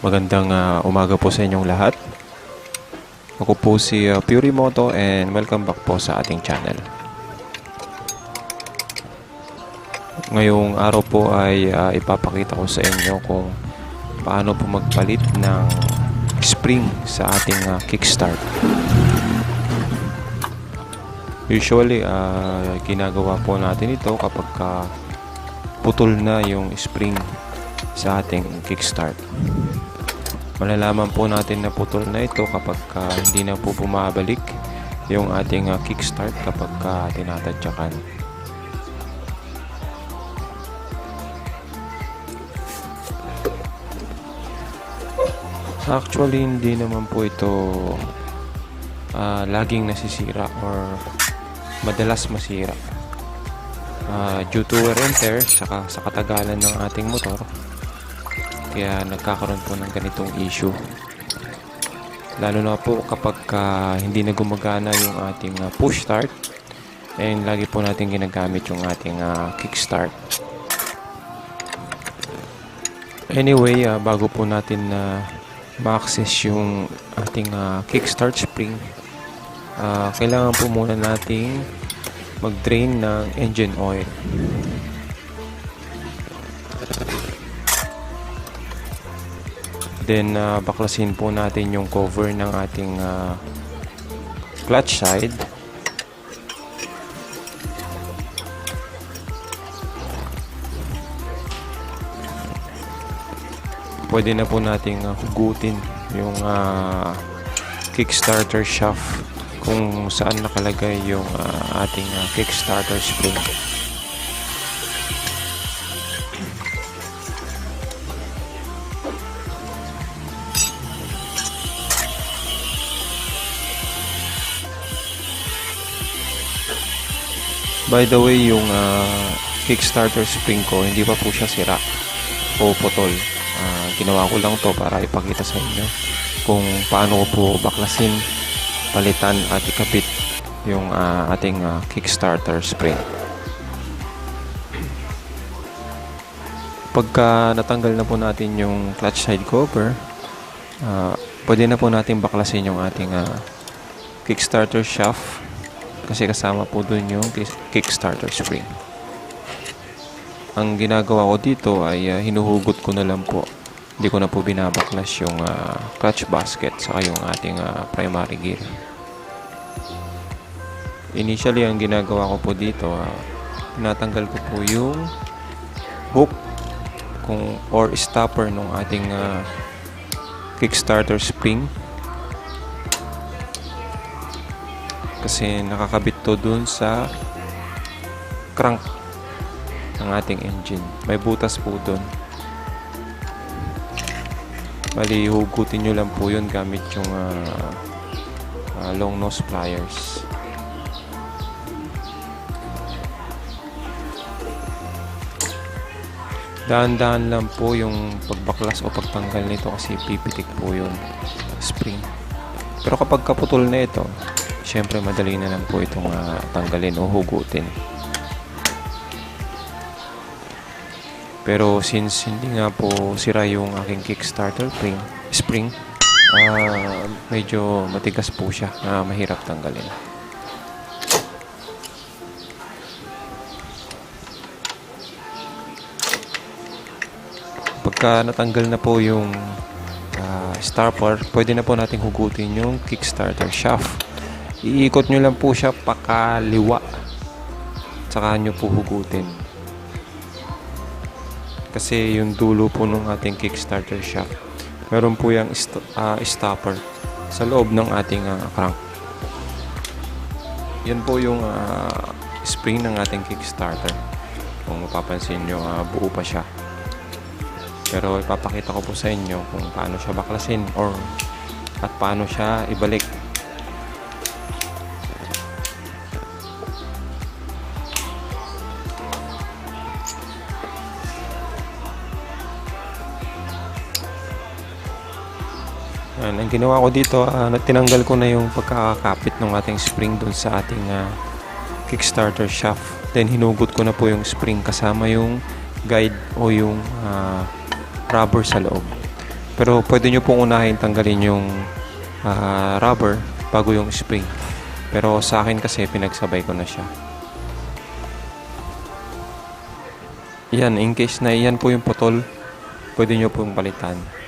Magandang ah, umaga po sa inyong lahat. Ako po si ah, Fury Moto and welcome back po sa ating channel. Ngayong araw po ay ah, ipapakita ko sa inyo kung paano po magpalit ng spring sa ating ah, kickstart. Usually, ah, ginagawa po natin ito kapag ka putol na yung spring sa ating kickstart. Malalaman po natin na putol na ito kapag ka hindi na po bumabalik yung ating ah, kickstart kapag ka tinatadyakan. Actually, hindi naman po ito ah, laging nasisira or madalas masira. Ah, due to wear and tear saka sa katagalan ng ating motor kaya nagkakaroon po ng ganitong issue lalo na po kapag ah, hindi na gumagana yung ating ah, push start and lagi po natin ginagamit yung ating ah, kickstart anyway ah, bago po natin na ma-access yung ating ah, kickstart spring ah, kailangan po muna nating mag-drain ng engine oil. Then, ah, baklasin po natin yung cover ng ating ah, clutch side. Pwede na po nating ah, hugutin yung ah, kickstarter shaft kung saan nakalagay yung ah, ating ah, kickstarter spring. By the way, yung ah, kickstarter spring ko, hindi pa po siya sira o putol. Ah, ginawa ko lang to para ipakita sa inyo kung paano ko po baklasin palitan at ikabit yung ah, ating ah, Kickstarter spring. Pagka natanggal na po natin yung clutch side cover, ah, pwede na po natin baklasin yung ating ah, Kickstarter shaft kasi kasama po dun yung ki- Kickstarter spring. Ang ginagawa ko dito ay ah, hinuhugot ko na lang po hindi ko na po binabaklas yung ah, clutch basket saka yung ating ah, primary gear. Initially, ang ginagawa ko po dito, ah, tinatanggal ko po yung hook kung or stopper ng ating ah, Kickstarter spring. Kasi nakakabit to dun sa crank ng ating engine. May butas po dun. Bali, hugutin nyo lang po yun gamit yung ah, ah, long nose pliers. Daan-daan lang po yung pagbaklas o pagtanggal nito kasi pipitik po yung spring. Pero kapag kaputol na ito, syempre madali na lang po itong ah, tanggalin o hugutin. Pero since hindi nga po sira yung aking Kickstarter spring, spring ah, medyo matigas po siya na mahirap tanggalin. Pagka natanggal na po yung ah, stopper, pwede na po nating hugutin yung Kickstarter shaft. Iikot nyo lang po siya pakaliwa. Tsaka nyo po hugutin. Kasi yung dulo po ng ating Kickstarter shaft, meron po yung st- ah, stopper sa loob ng ating ah, crank. Yan po yung ah, spring ng ating Kickstarter. Kung mapapansin nyo, ah, buo pa siya. Pero ipapakita ko po sa inyo kung paano siya baklasin or at paano siya ibalik. Yan, ang ginawa ko dito, ah, tinanggal ko na yung pagkakakapit ng ating spring dun sa ating ah, Kickstarter shaft. Then hinugot ko na po yung spring kasama yung guide o yung ah, rubber sa loob. Pero pwede nyo pong unahin tanggalin yung ah, rubber bago yung spring. Pero sa akin kasi pinagsabay ko na siya. Yan, in case na yan po yung putol, pwede nyo pong palitan.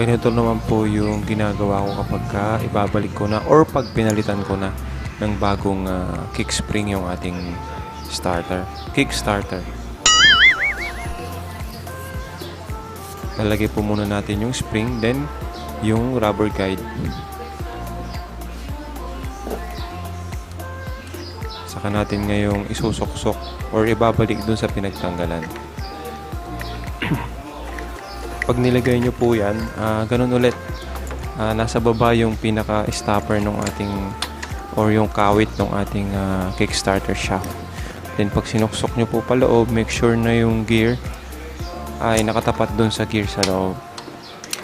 Ganito naman po yung ginagawa ko kapag ka ibabalik ko na or pag pinalitan ko na ng bagong ah, kick spring yung ating starter. Kick starter. Lalagay po muna natin yung spring then yung rubber guide. Saka natin ngayong isusok-sok or ibabalik dun sa pinagtanggalan. Pag nilagay nyo po yan, ah, ganun ulit. Ah, nasa baba yung pinaka-stopper ng ating or yung kawit ng ating ah, Kickstarter shaft. Then pag sinuksok nyo po paloob, make sure na yung gear ay nakatapat dun sa gear sa loob.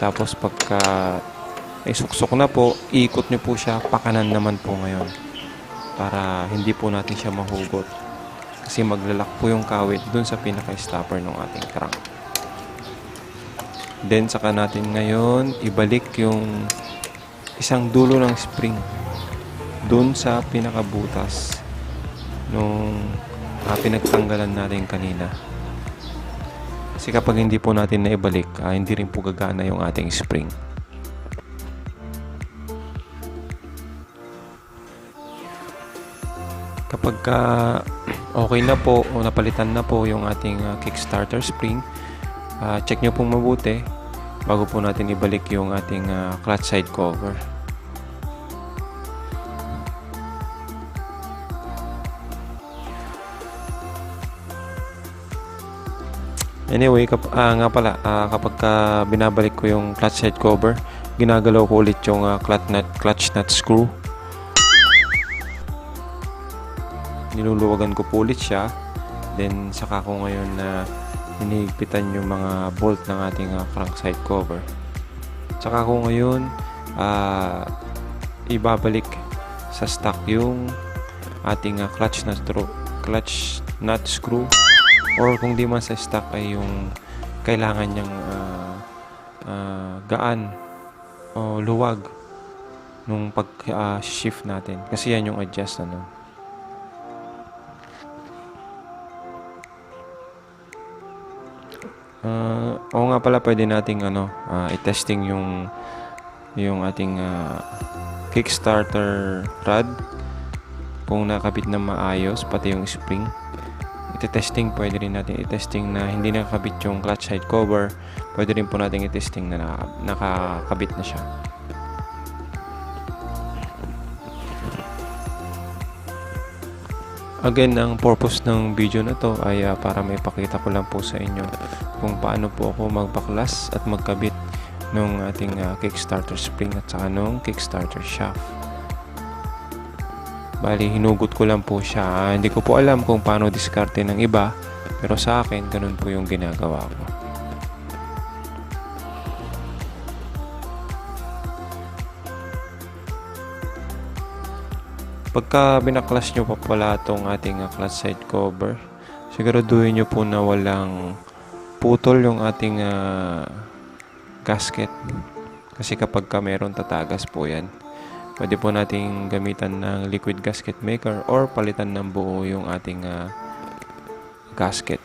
Tapos pagka isuksok na po, ikot nyo po siya pakanan naman po ngayon. Para hindi po natin siya mahugot. Kasi maglalak po yung kawit dun sa pinaka-stopper ng ating crank. Then saka natin ngayon ibalik yung isang dulo ng spring dun sa pinakabutas nung ah, pinagtanggalan natin kanina. Kasi kapag hindi po natin naibalik, ah, hindi rin po gagana yung ating spring. Kapag ka okay na po o napalitan na po yung ating ah, Kickstarter spring, ah, check nyo pong mabuti bago po natin ibalik yung ating ah, clutch side cover. Anyway, kap ah, nga pala, ah, kapag ka binabalik ko yung clutch side cover, ginagalaw ko ulit yung ah, clutch nut, clutch nut screw. Niluluwagan ko po ulit siya. Then, saka ko ngayon na hinihigpitan yung mga bolt ng ating ah, crank side cover. Saka ko ngayon ah, ibabalik sa stock yung ating ah, clutch nut, screw- clutch nut screw or kung di man sa stock ay yung kailangan niyang ah, ah, gaan o luwag nung pag-shift natin. Kasi yan yung adjust ano. Ah, oo nga pala pwede nating ano, ah, i-testing yung yung ating ah, Kickstarter rod. Kung nakabit na maayos pati yung spring. Iti-testing pwede rin natin i-testing na hindi nakakabit yung clutch side cover. Pwede rin po natin i-testing na naka- nakakabit na siya Again, ang purpose ng video na to ay ah, para may pakita ko lang po sa inyo kung paano po ako magbaklas at magkabit nung ating ah, Kickstarter spring at saka nung Kickstarter shaft. Bali, hinugot ko lang po siya. Ah, hindi ko po alam kung paano diskarte ng iba, pero sa akin, ganun po yung ginagawa ko. Pagka binaklas nyo pa pala itong ating ah, clutch side cover, siguraduhin nyo po na walang putol yung ating ah, gasket. Kasi kapag ka meron tatagas po yan, pwede po nating gamitan ng liquid gasket maker or palitan ng buo yung ating ah, gasket.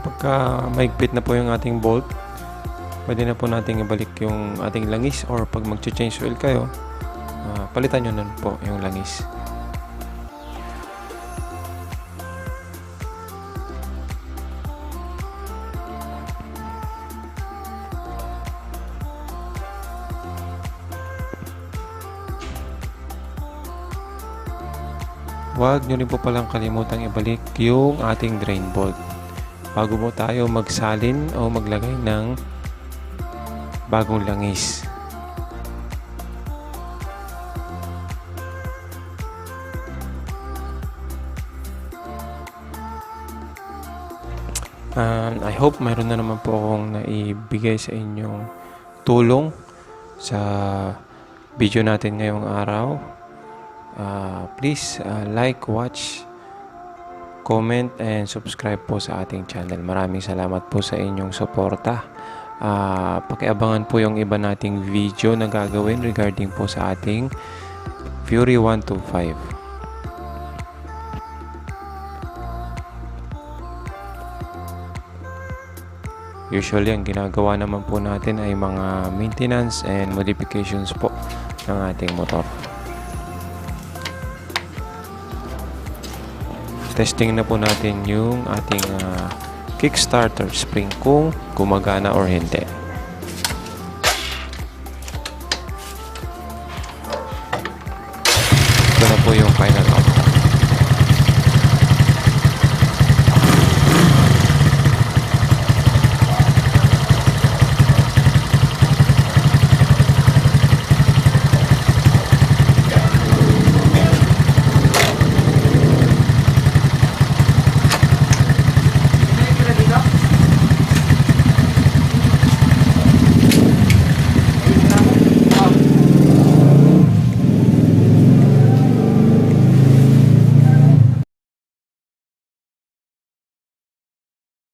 Kapag ka maigpit na po yung ating bolt, pwede na po nating ibalik yung ating langis or pag mag-change oil kayo, uh, palitan nyo nun po yung langis. Huwag nyo rin po palang kalimutang ibalik yung ating drain bolt bago mo tayo magsalin o maglagay ng bagong langis. And I hope mayroon na naman po akong naibigay sa inyong tulong sa video natin ngayong araw. Ah, please ah, like, watch, comment, and subscribe po sa ating channel. Maraming salamat po sa inyong suporta. Ah, pakiabangan po yung iba nating video na gagawin regarding po sa ating Fury 125. Usually, ang ginagawa naman po natin ay mga maintenance and modifications po ng ating motor. Testing na po natin yung ating ah, Kickstarter spring kung gumagana or hindi.